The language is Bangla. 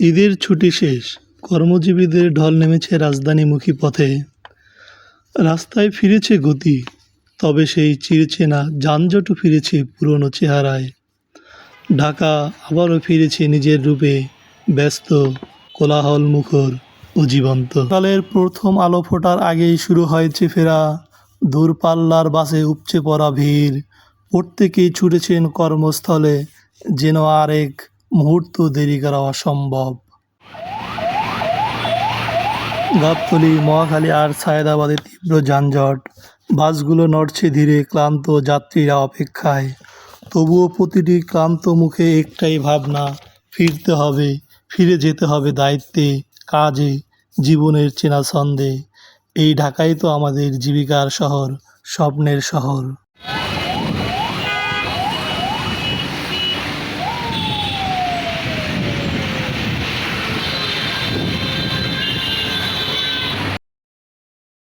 ঈদের ছুটি শেষ। কর্মজীবীদের ঢল নেমেছে রাজধানীমুখী পথে। রাস্তায় ফিরেছে গতি, তবে সেই চিরচেনা যানজটও ফিরেছে পুরনো চেহারায়। ঢাকা আবারও ফিরেছে নিজের রূপে, ব্যস্ত কোলাহল মুখর ও জীবন্ত। সকালের প্রথম আলো ফোটার আগেই শুরু হয়েছে ফেরা দূরপাল্লার বাসে উপচে পড়া ভিড়, প্রত্যেকেই ছুটেছেন কর্মস্থলে, যেন আরেক মুহূর্ত দেরি করা অসম্ভব। গাবতলী, মহাখালী আর সায়দাবাদে তীব্র যানজট। বাসগুলো নড়ছে ধীরে ক্লান্ত যাত্রীরা অপেক্ষায়। তবুও প্রতিটি ক্লান্ত মুখে একটাই ভাবনা, ফিরতে হবে, ফিরে যেতে হবে দায়িত্বে, কাজে, জীবনের চেনা ছন্দে। এই ঢাকাই তো আমাদের জীবিকার শহর, স্বপ্নের শহর।